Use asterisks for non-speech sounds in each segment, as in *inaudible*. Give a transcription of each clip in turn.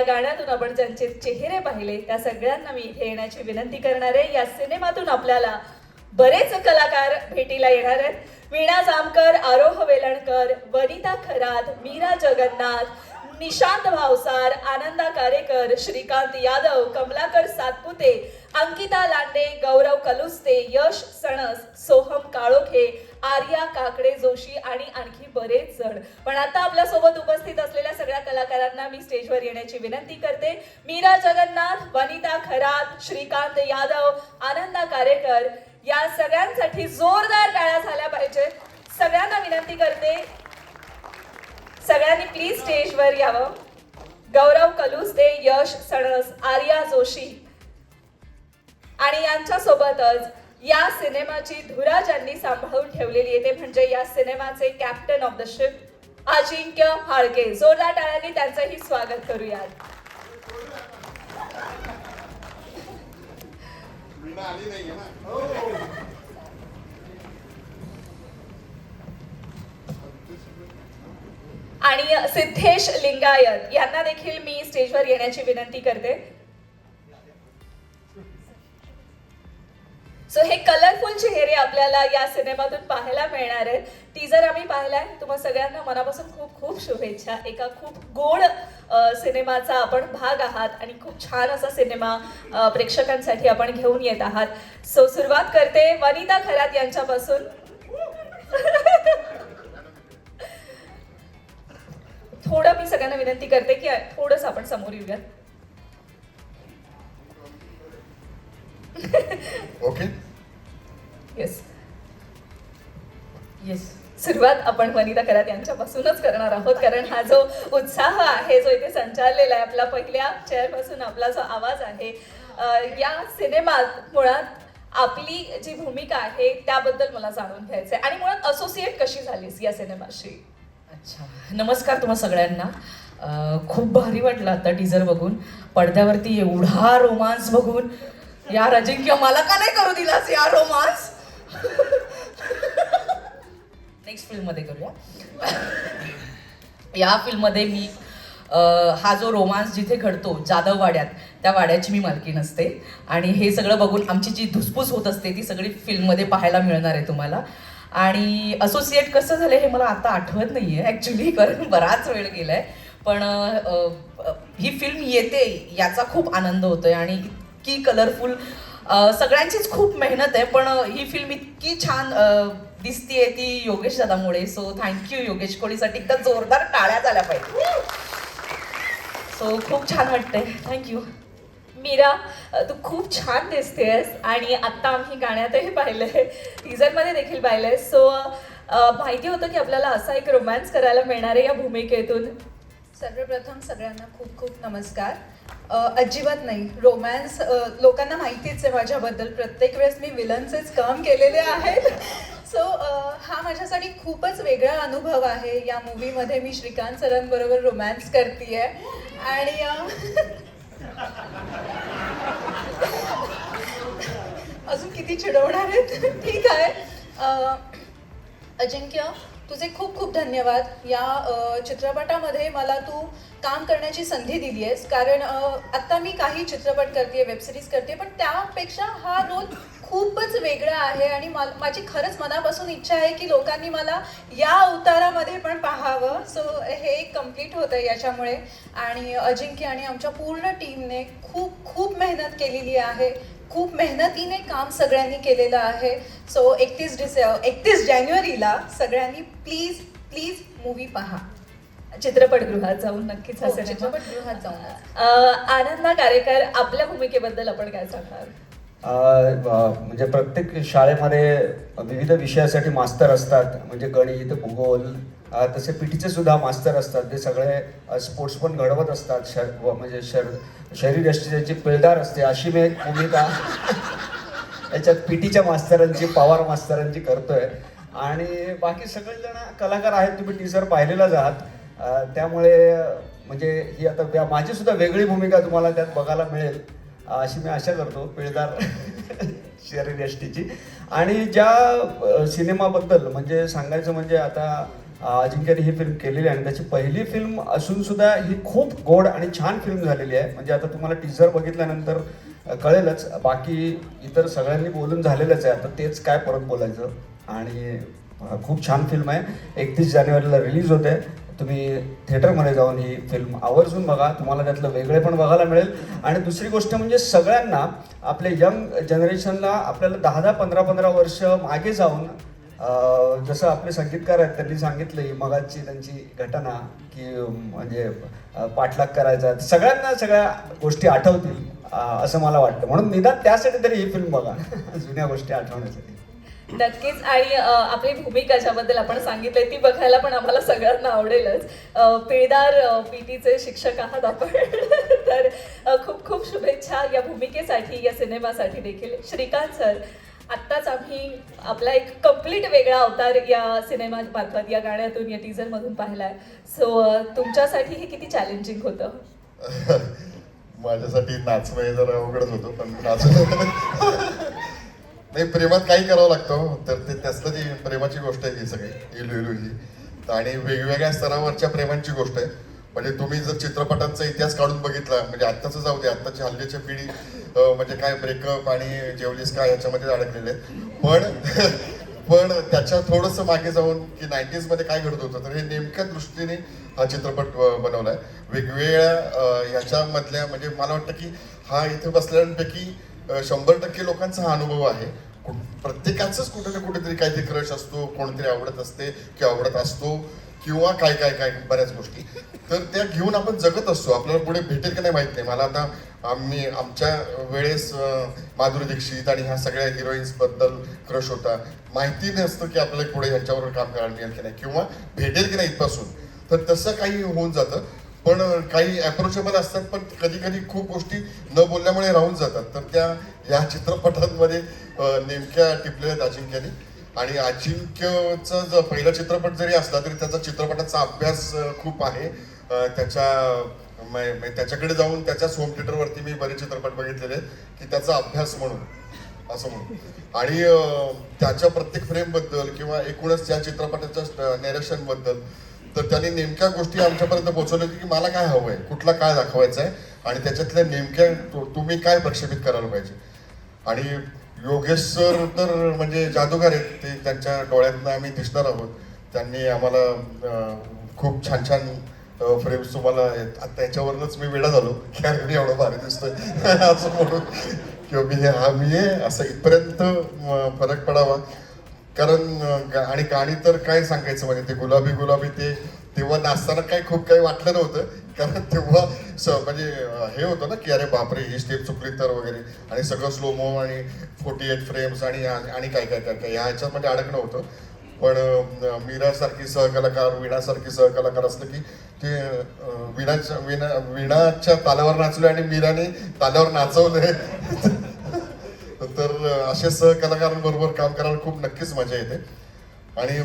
या गाण्यातून आपण ज्यांचे चेहरे पाहिले त्या सगळ्यांना मी इथे येण्याची विनंती करणार आहे. या सिनेमातून आपल्याला बरेच कलाकार भेटीला येणार आहेत. वीणा जामकर आरोह वेलणकर वनिता खरात मीरा जगन्नाथ निशांत भावसार आनंदा कारेकर श्रीकांत यादव कमलाकर सातपुते अंकिता लांडे गौरव कलुस्ते यश सणस सोहम काळोखे आर्या काकडे जोशी आणि आणखी बरेच जण. पण आता आपल्यासोबत उपस्थित असलेल्या सगळ्या कलाकारांना मी स्टेजवर येण्याची विनंती करते. मीरा जगन्नाथ वनिता खरात श्रीकांत यादव आनंदा कारेकर या सगळ्यांसाठी जोरदार टाळ्या झाल्या पाहिजेत. सगळ्यांना विनंती करते सगळ्यांनी प्लीज स्टेजवर यावं. गौरव कलुसदे यश सणस आर्या जोशी. आणि यांच्या सोबतच या सिनेमाची धुरा ज्यांनी सांभाळून ठेवलेली आहे. ते म्हणजे या सिनेमाचे captain of the ship Ajinkya Phalke. जोरदार टाळ्यांनी त्यांचंही स्वागत करूयात. आली नाहीये आणि सिद्धेश लिंगायत यांना देखील मी स्टेजवर येण्याची विनंती करते. सो हे कलरफुल चेहरे आपल्याला या सिनेमातून पाहायला मिळणार आहेत. टीजर आम्ही पाहिलाय. तुम्हाला सगळ्यांना मनापासून खूप खूप शुभेच्छा. एका खूप गोड सिनेमाचा आपण भाग आहात आणि खूप छान असा सिनेमा प्रेक्षकांसाठी आपण घेऊन येत आहात. सो सुरुवात करते वनिता खरात यांच्यापासून. थोडं मी सगळ्यांना विनंती करते की थोडंसं आपण समोर येऊयात. ओके येस येस सुरुवात आपण वनिता करात यांच्यापासूनच करणार आहोत कारण हा जो उत्साह आहे जो इथे संचारलेला आहे आपला पहिल्या चेअरपासून आपला जो आवाज आहे या सिनेमात मुळात आपली जी भूमिका आहे त्याबद्दल मला जाणून घ्यायचं आहे आणि मुळात असोसिएट कशी झालीस या सिनेमाशी? अच्छा. नमस्कार तुम्हा सगळ्यांना. खूप भारी वाटलं आता टीजर बघून. पडद्यावरती एवढा रोमांस बघून. या अजिंक्य मला का नाही करू दिलास या रोमांस नेक्स्ट फिल्ममध्ये करूया. या फिल्ममध्ये मी हा जो रोमांस जिथे घडतो जाधव वाड्यात त्या वाड्याची मी मालकी नसते. आणि हे सगळं बघून आमची जी धुसफूस होत असते ती सगळी फिल्ममध्ये पाहायला मिळणार आहे तुम्हाला. आणि असोसिएट कसं झालं हे मला आता आठवत नाही आहे ॲक्च्युली कारण बराच वेळ गेला आहे पण ही फिल्म येते याचा खूप आनंद होतोय आणि इतकी कलरफुल सगळ्यांचीच खूप मेहनत आहे पण ही फिल्म इतकी छान दिसतीये ती योगेश दादामुळे. सो थँक्यू योगेश कोळीसाठी. एकदा जोरदार टाळ्या झाल्या पाहिजे. सो खूप छान वाटतंय. थँक्यू मीरा तू खूप छान दिसतेस आणि आत्ता आम्ही गाण्यातही पाहिलंय. टीजरमध्ये देखील पाहिलंय. सो माहिती होतं की आपल्याला असा एक रोमॅन्स करायला मिळणार आहे या भूमिकेतून. सर्वप्रथम सगळ्यांना खूप खूप नमस्कार. अजिबात नाही. रोमॅन्स लोकांना माहितीच आहे माझ्याबद्दल. प्रत्येक वेळेस मी विलनचेच काम केलेले आहेत. सो हा माझ्यासाठी खूपच वेगळा अनुभव आहे. या मूवीमध्ये मी श्रीकांत सरांबरोबर रोमॅन्स करते आहे आणि *laughs* अ, अजून किती चिडवणार आहेत. ठीक आहे. अजिंक्य तुझे खूप खूप धन्यवाद. या चित्रपटामध्ये मला तू काम करण्याची संधी दिली आहेस. कारण आत्ता मी काही चित्रपट करते वेबसिरीज करते पण त्यापेक्षा हा रोल खूपच वेगळा आहे आणि मला माझी खरंच मनापासून इच्छा आहे की लोकांनी मला या अवतारामध्ये पण पाहावं. सो हे कंप्लीट होतं याच्यामुळे. आणि अजिंक्य आणि आमच्या पूर्ण टीमने खूप खूप मेहनत केलेली आहे. खूप मेहनतीने काम सगळ्यांनी केलेलं आहे. सो एकतीस डिसे एकतीस जानेवारीला सगळ्यांनी प्लीज प्लीज मूवी पहा. चित्रपटगृहात जाऊन नक्कीच हा हो, सिनेमा चित्रपटगृहात जाऊन. अ, आनंदा कारेकर आपल्या भूमिकेबद्दल आपण काय सांगणार? ब- म्हणजे प्रत्येक शाळेमध्ये विविध विषयासाठी मास्तर असतात. म्हणजे गणित भूगोल तसे पीटीचे सुद्धा मास्तर असतात. ते सगळे स्पोर्ट्स पण घडवत असतात. शर व म्हणजे शर शरीर यष्टी त्यांची पिळदार असते अशी मी एक भूमिका *laughs* याच्यात पीटीच्या मास्तरांची पवार मास्तरांची करतोय. आणि बाकी सगळेजण कलाकार आहेत. तुम्ही टीचर पाहिलेलाच आहात. त्यामुळे म्हणजे ही आता माझी सुद्धा वेगळी भूमिका तुम्हाला त्यात बघायला मिळेल. अशी मी आशा करतो पिळदार *laughs* शरीर यष्टीची. आणि ज्या सिनेमाबद्दल म्हणजे सांगायचं म्हणजे आता अजिंक्यने ही फिल्म केलेली आहे आणि त्याची पहिली फिल्म असून सुद्धा ही खूप गोड आणि छान फिल्म झालेली आहे. म्हणजे आता तुम्हाला टीझर बघितल्यानंतर कळेलच. बाकी इतर सगळ्यांनी बोलून झालेलंच आहे. आता तेच काय परत बोलायचं. आणि खूप छान फिल्म आहे. एकतीस जानेवारीला रिलीज होते. तुम्ही थिएटरमध्ये जाऊन ही फिल्म आवर्जून बघा. तुम्हाला त्यातलं वेगळे पण बघायला मिळेल. आणि दुसरी गोष्ट म्हणजे सगळ्यांना आपल्या यंग जनरेशनला आपल्याला दहा दहा पंधरा पंधरा वर्ष मागे जाऊन जसं आपले संगीतकार आहेत त्यांनी सांगितलं मगाची त्यांची घटना की म्हणजे पाठलाग करायचा. सगळ्यांना सगळ्या गोष्टी आठवतील असं मला वाटतं. म्हणून निदान त्यासाठी तरी ही फिल्म बघा. *laughs* जुन्या गोष्टी आठवण्यासाठी. नक्कीच. आणि आपली भूमिका ज्याबद्दल आपण सांगितलंय ती बघायला पण आम्हाला सगळ्यांना आवडेलच. पिळदार पीटीचे शिक्षक आहात आपण. *laughs* तर खूप खूप शुभेच्छा या भूमिकेसाठी या सिनेमासाठी देखील. श्रीकांत सर आत्ताच आम्ही आपला एक कंप्लीट वेगळा अवतार या सिनेमा मार्फत या गाण्यातून या टीझरमधून पाहिलाय. सो तुमच्यासाठी हे किती चॅलेंजिंग होतं? *laughs* माझ्यासाठी नाचणं हे जरा अवघडच होतं पण नाचणं *laughs* नाही प्रेमात काही करावं लागतं हो. तर ते त्यातलं जी प्रेमाची गोष्ट आहे ही सगळी इलू इलू ही आणि वेगवेगळ्या स्तरावरच्या प्रेमांची गोष्ट आहे. म्हणजे तुम्ही जर चित्रपटांचा इतिहास काढून बघितला म्हणजे आत्ताच जाऊ दे आत्ताची हल्लीची पिढी म्हणजे काय ब्रेकअप आणि जेवलीस काय याच्यामध्ये अडकलेले पण *laughs* पण त्याच्या थोडंसं मागे जाऊन की नाईन्टीजमध्ये काय घडत होतं तर हे नेमक्या दृष्टीने हा चित्रपट बनवलाय. वेगवेगळ्या ह्याच्यामधल्या म्हणजे मला वाटतं की हा इथे बसल्यापैकी शंभर टक्के लोकांचा हा अनुभव आहे. प्रत्येकाचाच प्रत्येकाचंच कुठे ना कुठेतरी काहीतरी क्रश असतो कोणतरी आवडत असते किंवा आवडत असतो. किंवा काय काय काय बऱ्याच गोष्टी. तर त्या घेऊन आपण जगत असतो. आपल्याला पुढे भेटेल की नाही माहीत नाही. मला आता आम्ही आमच्या वेळेस माधुरी दीक्षित आणि ह्या सगळ्या हिरोईन्सबद्दल क्रश होता. माहिती नसतं की आपल्याला पुढे ह्यांच्यावर काम करायला मिळेल की नाही किंवा भेटेल की नाही इथपासून. तर तसं काही होऊन जातं. पण काही अप्रोचेबल असतात पण कधी कधी खूप गोष्टी न बोलल्यामुळे राहून जातात. तर त्या या चित्रपटांमध्ये नेमक्या टिपलेल्या आहेत अजिंक्याने आणि अजिंक्यचा जर पहिला चित्रपट जरी असला तरी त्याचा चित्रपटाचा अभ्यास खूप आहे. त्याच्या त्याच्याकडे जाऊन त्याच्याच होम थिएटरवरती मी बरेच चित्रपट बघितलेले की त्याचा अभ्यास म्हणून असं म्हणून. आणि त्याच्या प्रत्येक फ्रेमबद्दल किंवा एकूणच त्या चित्रपटाच्या नॅरेशनबद्दल तर त्यांनी नेमक्या गोष्टी आमच्यापर्यंत पोहोचवल्या की मला काय हवंय कुठला काय दाखवायचा आहे आणि त्याच्यातल्या नेमक्या तुम्ही काय प्रक्षेपित करायला पाहिजे. आणि योगेश सर तर म्हणजे जादूगार आहेत ते त्यांच्या डोळ्यातनं आम्ही दिसणार आहोत. त्यांनी आम्हाला खूप छान छान फ्रेम्स तुम्हाला आहेत. आता मी वेळा झालो. की अरे मी एवढं भारी दिसतोय. *laughs* असं म्हणून. किंवा मी हे- हा मी आहे असं इथपर्यंत फरक पडावा. कारण गा- आणि गाणी तर काय सांगायचं म्हणजे ते गुलाबी गुलाबी ते तेव्हा नाचताना काही खूप काही वाटलं नव्हतं. कारण तेव्हा स म्हणजे हे होतं ना की अरे बापरे ही स्टेप चुकली तर वगैरे. आणि सगळं स्लोमो आणि फोर्टी एट फ्रेम्स आणि आणि काय काय काय काय ह्या ह्याच्यामध्ये अडकणं होतं पण मीरासारखी सहकलाकार वीणासारखी सहकलाकार असलं की ते विणाच्या वीणाच्या वीणा वीणाच्या तालावर नाचले आणि मीराने ताल्यावर नाचवलंय *laughs* तर असे सहकलाकारांबरोबर काम करायला खूप नक्कीच मजा येते. आणि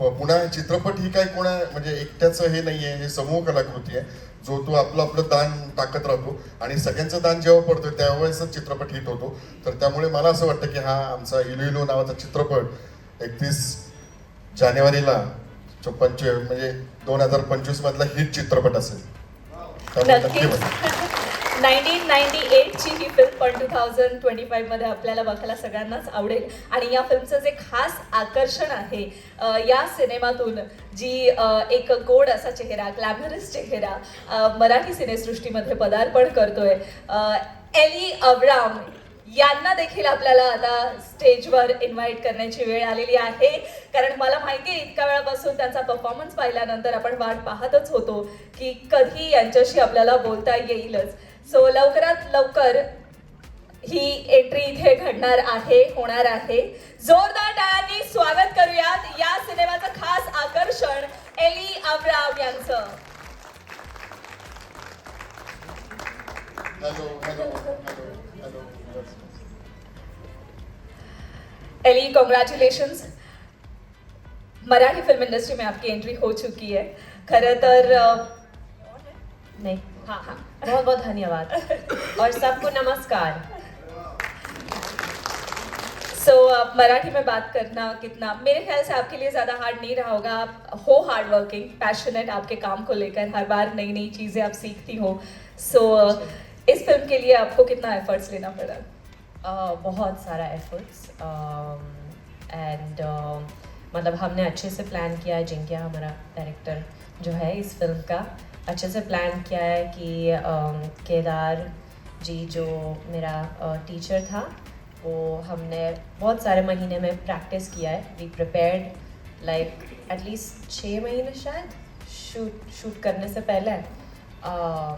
प- पुन्हा चित्रपट ही काय कोणा म्हणजे एकट्याचं हे नाही आहे हे समूह कलाकृती आहे जो तो आपलं आपलं दान टाकत राहतो. आणि सगळ्यांचं दान जेव्हा पडतं त्यावेळेसच चित्रपट हिट होतो. तर त्यामुळे मला असं वाटतं की हा आमचा इलू इलू नावाचा चित्रपट एकतीस जानेवारीला च- पंच म्हणजे दोन हजार पंचवीस मधला हिट चित्रपट असेल. त्यामुळे नक्की. नाईन्टीन नाईन्टी एटची ही फिल्म पण टू थाउजंड ट्वेंटी फाईव्हमध्ये आपल्याला बघायला सगळ्यांनाच आवडेल. आणि या फिल्मचं जे खास आकर्षण आहे या सिनेमातून जी एक गोड असा चेहरा ग्लॅमरस चेहरा मराठी सिनेसृष्टीमध्ये पदार्पण करतोय एली अब्राम यांना देखील आपल्याला आता स्टेजवर इन्व्हाइट करण्याची वेळ आलेली आहे. कारण मला माहिती आहे इतक्या वेळापासून त्यांचा परफॉर्मन्स पाहिल्यानंतर आपण वाट पाहतच होतो की कधी यांच्याशी आपल्याला बोलता येईलच. सो लवकरात लवकर ही एंट्री इथे घडणार आहे होणार आहे. जोरदार टाळ्यांनी स्वागत करूयात. या सिनेमाचं खास आकर्षण एली अब्राम यांचं. Hello hello hello hello. Elli congratulations Marathi film industry में आपकी एंट्री हो चुकी है. खरं तर नहीं हाँ हाँ. बहुत बहुत धन्यवाद। और सबको नमस्कार। सो so, आप मराठी में बात करना कितना मेरे ख्याल से आपके लिए ज़्यादा हार्ड नहीं रहा होगा। आप हो हार्ड वर्किंग पैशनेट आपके काम को लेकर हर बार नई नई चीज़ें आप सीखती हो। सो so, इस फ़िल्म के लिए आपको कितना एफर्ट्स लेना पड़ा? uh, बहुत सारा एफर्ट्स एंड uh, uh, मतलब हमने अच्छे से प्लान किया है जिनकिया हमारा डायरेक्टर जो है इस फ़िल्म का। अच्छे से प्लान किया है कि केदार जी जो मेरा टीचर था, वो हमने बहुत सारे महीने में प्रैक्टिस किया है। We prepared like at least छः महीने शायद शूट शूट करने से पहले।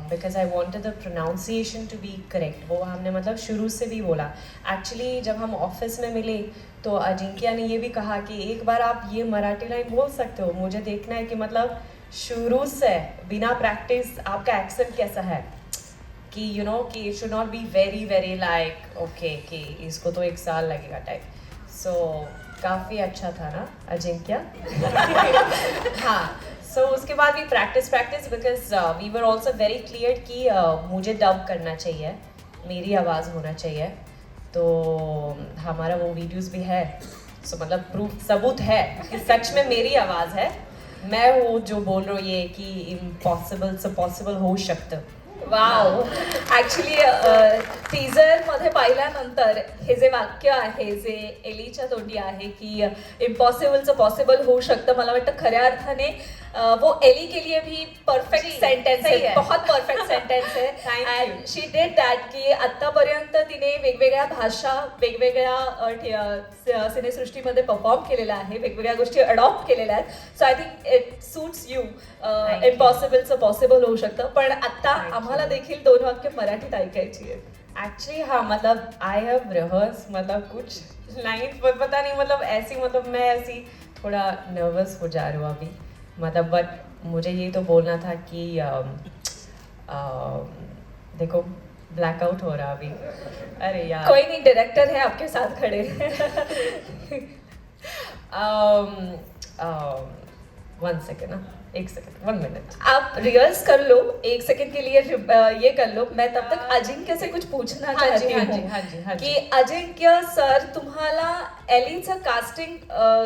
Because I wanted the pronunciation to be correct वो हमने मतलब शुरू से भी बोला। एक्चुअली जब हम ऑफ़िस में मिले तो अजिंक्या ने ये भी कहा कि एक बार आप ये मराठी लाइन बोल सकते हो। मुझे देखना है कि मतलब शुरू से बिना प्रैक्टिस आपका एक्सेंट कैसा है? कि यू नो कि it should not be very very like okay कि इसको तो एक साल लगेगा टाइप सो काफ़ी अच्छा था ना अजिंक्य? *laughs* हाँ सो उसके बाद भी practice practice because we were also very clear कि uh, मुझे डब करना चाहिए मेरी आवाज़ होना चाहिए. तो हमारा वो वीडियोस भी है सो मतलब प्रूफ सबूत है कि सच में मेरी आवाज़ है. मैं वो जो बोल रही हूँ ये कि इम्पॉसिबल से पॉसिबल होऊ शकतं. वाव ऍक्च्युली टीजरमध्ये पाहिल्यानंतर हे जे वाक्य आहे जे एलीच्या तोंडी आहे की इम्पॉसिबलचं पॉसिबल होऊ शकतं मला वाटतं खऱ्या अर्थाने वो एली के लिए भी परफेक्ट सेंटेन्स सही है है. बहुत परफेक्ट सेंटेन्स आहे you. And she did that की आतापर्यंत तिने वेगवेगळ्या भाषा वेगवेगळ्या सिनेसृष्टीमध्ये परफॉर्म केलेल्या आहे वेगवेगळ्या गोष्टी अडॉप्ट केलेल्या आहेत so I think it suits you. इम्पॉसिबलचं possible होऊ शकतं पण आता Thank you. आम्हाला देखील दोन वाक्य मराठीत ऐकायची आहेत एक्चुअली हाँ मतलब आई हैव रिहर्स मतलब कुछ लाइन पता नहीं मतलब ऐसी मतलब मैं ऐसी थोड़ा नर्वस हो जा रही हूँ अभी मतलब बट मुझे ये तो बोलना था कि आ, आ, देखो ब्लैकआउट हो रहा अभी। अरे यार। कोई नहीं डायरेक्टर है आपके साथ खड़े। वन सेकेंड ना एक सेकेंड वन मिनट आप रिहर्स कर लो एक सेकंड के लिए ये कर लो। मैं तब तक अजिंक्य से कुछ पूछना हाँ जी, चाहती हाँ जी, हूँ हाँ जी, हाँ जी. की अजिंक्य सर तुम्हाला एलीचं कास्टिंग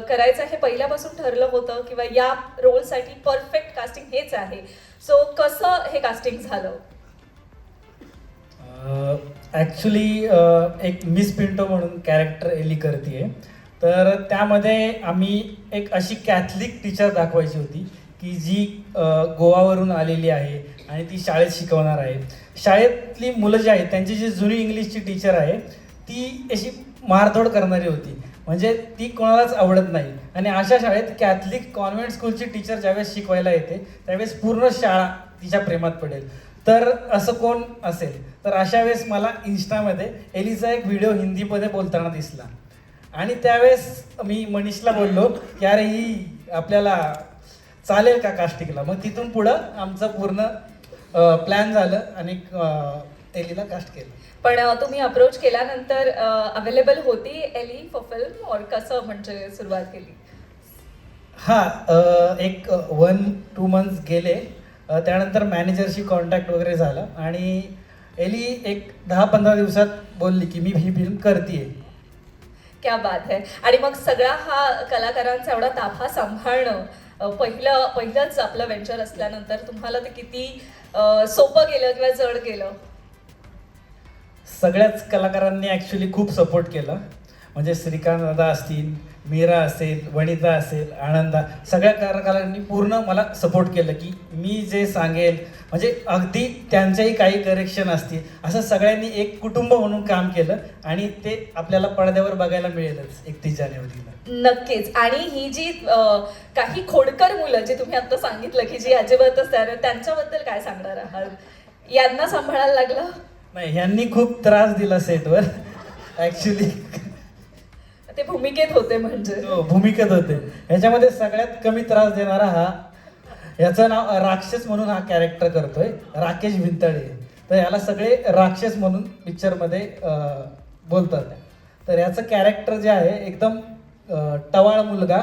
करायचं हे पहिल्यापासून ठरलं होतं? किंवा या रोलसाठी परफेक्ट कास्टिंग हेच आहे? सो कसं हे कास्टिंग झालं? ॲक्च्युली एक मिस पिंटो म्हणून कॅरेक्टर एली करते तर त्यामध्ये आम्ही एक अशी कॅथलिक टीचर दाखवायची होती. की जी गोवावरून आलेली आहे आणि ती शाळेत शिकवणार आहे. शाळेतली मुलं जी आहेत त्यांची जी जुनी इंग्लिशची टीचर आहे ती अशी मारधोड करणारी होती. म्हणजे ती कोणालाच आवडत नाही. आणि अशा शाळेत कॅथलिक कॉन्व्हेंट स्कूलची टीचर ज्यावेळेस शिकवायला येते त्यावेळेस पूर्ण शाळा तिच्या प्रेमात पडेल. तर असं कोण असेल? तर अशा वेळेस मला इन्स्टामध्ये एलीचा एक व्हिडिओ हिंदीमध्ये बोलताना दिसला. आणि त्यावेळेस मी मनीषला बोललो की अरे ही आपल्याला चालेल का कास्टिंगला? मग तिथून पुढं आमचं पूर्ण प्लॅन झालं आणि एलीला कास्ट केलं. पण तुम्ही अप्रोच केल्यानंतर अवेलेबल होती एली फॉर फिल्म और कसं म्हणजे सुरुवात केली? हां एक वन टू मंथ्स गेले. त्यानंतर मॅनेजरशी कॉन्टॅक्ट वगैरे झालं आणि एली एक दहा पंधरा दिवसात बोलली की मी ही फिल्म करते क्या बात है. आणि मग सगळा हा कलाकारांचा एवढा ताफा सांभाळणं पहिलं पहिलंच आपलं व्हेंचर असल्यानंतर तुम्हाला ते किती सोपं गेलं किंवा जड गेलं? सगळ्याच कलाकारांनी ॲक्च्युली खूप सपोर्ट केला. म्हणजे श्रीकांत दादा असतील मीरा असेल वनिता असेल आनंदा सगळ्या कलाकारांनी पूर्ण मला सपोर्ट केलं की मी जे सांगेल म्हणजे अगदी त्यांचेही काही करेक्शन असतील असं सगळ्यांनी एक कुटुंब म्हणून काम केलं आणि ते आपल्याला पडद्यावर बघायला मिळेलच एकतीस जानेवारीला. नक्कीच. आणि ही जी अ, काही खोडकर मुलं जी तुम्ही आता सांगितलं की जी अजिबातच तयार आहेत, त्यांच्याबद्दल काय सांगणार आहात? यांना सांभाळायला लागलं? नाही ह्यांनी खूप त्रास दिला सेटवर ॲक्च्युली ते भूमिकेत होते म्हणजे. भूमिकेत होते. ह्याच्यामध्ये सगळ्यात कमी त्रास देणारा हा याचं नाव राक्षस म्हणून हा कॅरेक्टर करतोय राकेश भिंताळे तर याला सगळे राक्षस म्हणून पिक्चरमध्ये बोलतात. तर याचं कॅरेक्टर जे आहे एकदम टवाळ मुलगा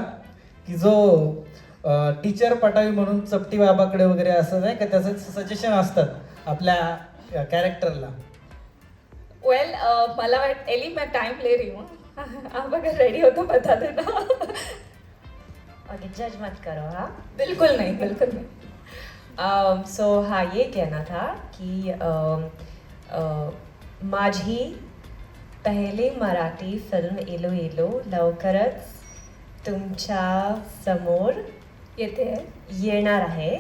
की जो टीचर पटावी म्हणून चपटी बाबाकडे वगैरे असं नाही का त्याचं सजेशन असतात आपल्या कॅरेक्टरला वेल मला वाट एली मैं टाइम ले रही आप अगर रेडी हो तो बता देना ओके जज मत करो हाँ? बिल्कुल नहीं बिल्कुल नहीं. सो हा ये कहना था की um, uh, माझी पहिली मराठी फिल्म एलो एलो लवकरच तुमच्यासमोर येते. येणार आहे.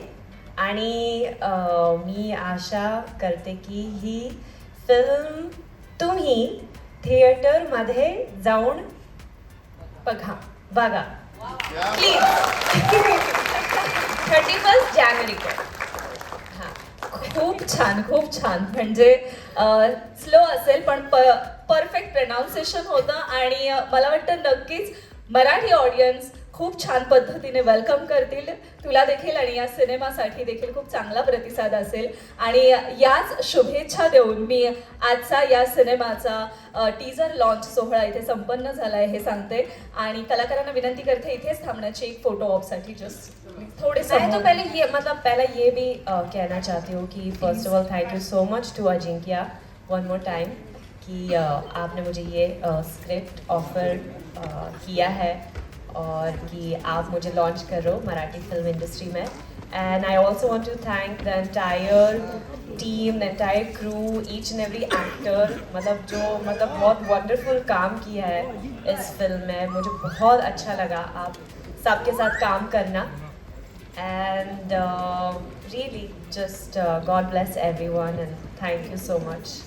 आणि अं, मी आशा करते की ही फिल्म तुम्ही थिएटरमध्ये जाऊन बघा. बघा. प्लीज थर्टी फर्स्ट जानेवारी हां. खूप छान खूप छान. म्हणजे स्लो असेल पण प परफेक्ट प्रनाऊन्सिएशन होतं आणि मला वाटतं नक्कीच मराठी ऑडियन्स खूप छान पद्धतीने वेलकम करतील. तुला देखील आणि या सिनेमासाठी देखील खूप चांगला प्रतिसाद असेल. आणि याच शुभेच्छा देऊन मी आजचा या सिनेमाचा टीजर लॉन्च सोहळा इथे संपन्न झाला आहे हे सांगते. आणि कलाकारांना विनंती करते इथेच थांबण्याची एक फोटो ऑपसाठी जस्ट थोडे तो. पहले ये मतलब पहले ये भी कहना चाहती हूँ कि first of all thank you so much to Ajinkya one more time कि आपने मुझे ये स्क्रिप्ट ऑफर किया है। और कि आप मुझे लॉन्च करो मराठी फिल्म इंडस्ट्री में। And I also want to thank the entire team the entire crew each and every actor मतलब जो मतलब बहुत वंडरफुल काम किया है इस फिल्म में। मुझे बहुत अच्छा लगा आप सबके साथ काम करना। And really just God bless every one and thank you so much